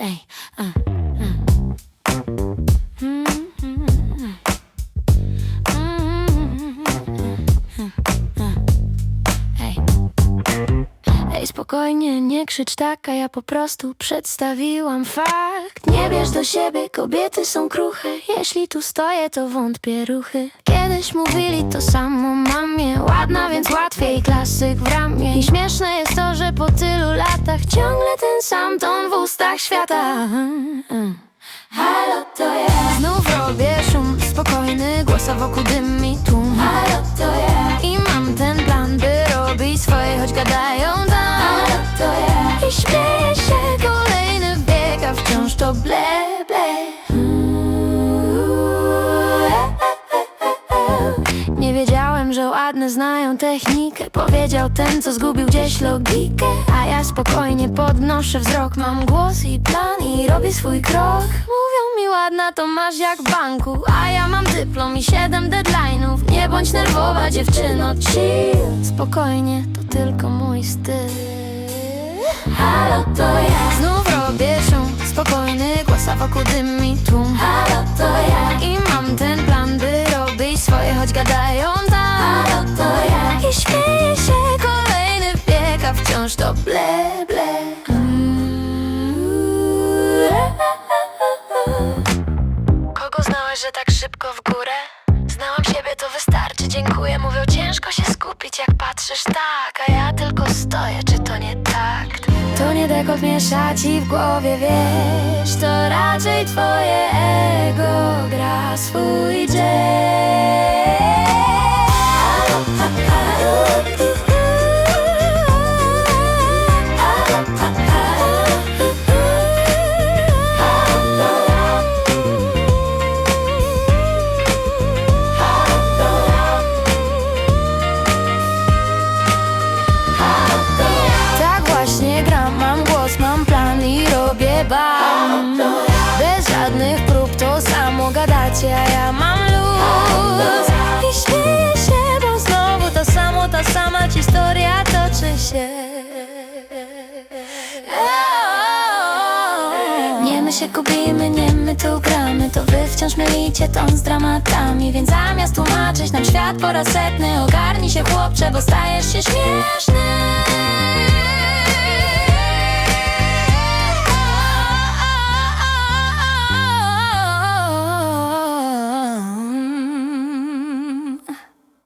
Ej, a, a. Spokojnie, nie krzycz tak, a ja po prostu przedstawiłam fakt. Nie bierz do siebie, kobiety są kruche. Jeśli tu stoję, to wątpię ruchy. Kiedyś mówili to samo mamie, ładna, więc łatwiej, klasyk w ramię. I śmieszne jest to, że po tylu latach ciągle sam ton w ustach świata. Halo, to ja. Znów robię szum, spokojny głos, wokół ładne znają technikę. Powiedział ten, co zgubił gdzieś logikę. A ja spokojnie podnoszę wzrok. Mam głos i plan i robię swój krok. Mówią mi ładna, to masz jak w banku. A ja mam dyplom i siedem deadline'ów. Nie bądź nerwowa dziewczyno, chill. Spokojnie, to tylko mój styl. Halo, to ja. Znów robię szum, spokojny głos, a wokół dym i tłum. Halo, to ja. I mam ten plan, by robić swoje, choć gadają wciąż to ble, ble Kogo znałeś, że tak szybko w górę? Znałam siebie, to wystarczy, dziękuję Mówią, ciężko się skupić, jak patrzysz tak A ja tylko stoję, czy to nie takt? To nie dekolt miesza ci w głowie, wiesz To raczej twoje a ja mam luz. I śmieję się, bo znowu to samo, ta sama historia toczy się. Nie my się gubimy, nie my tu gramy. To wy wciąż mylicie ton z dramatami. Więc zamiast tłumaczyć nam świat po raz setny Ogarnij się chłopcze, bo stajesz się śmieszny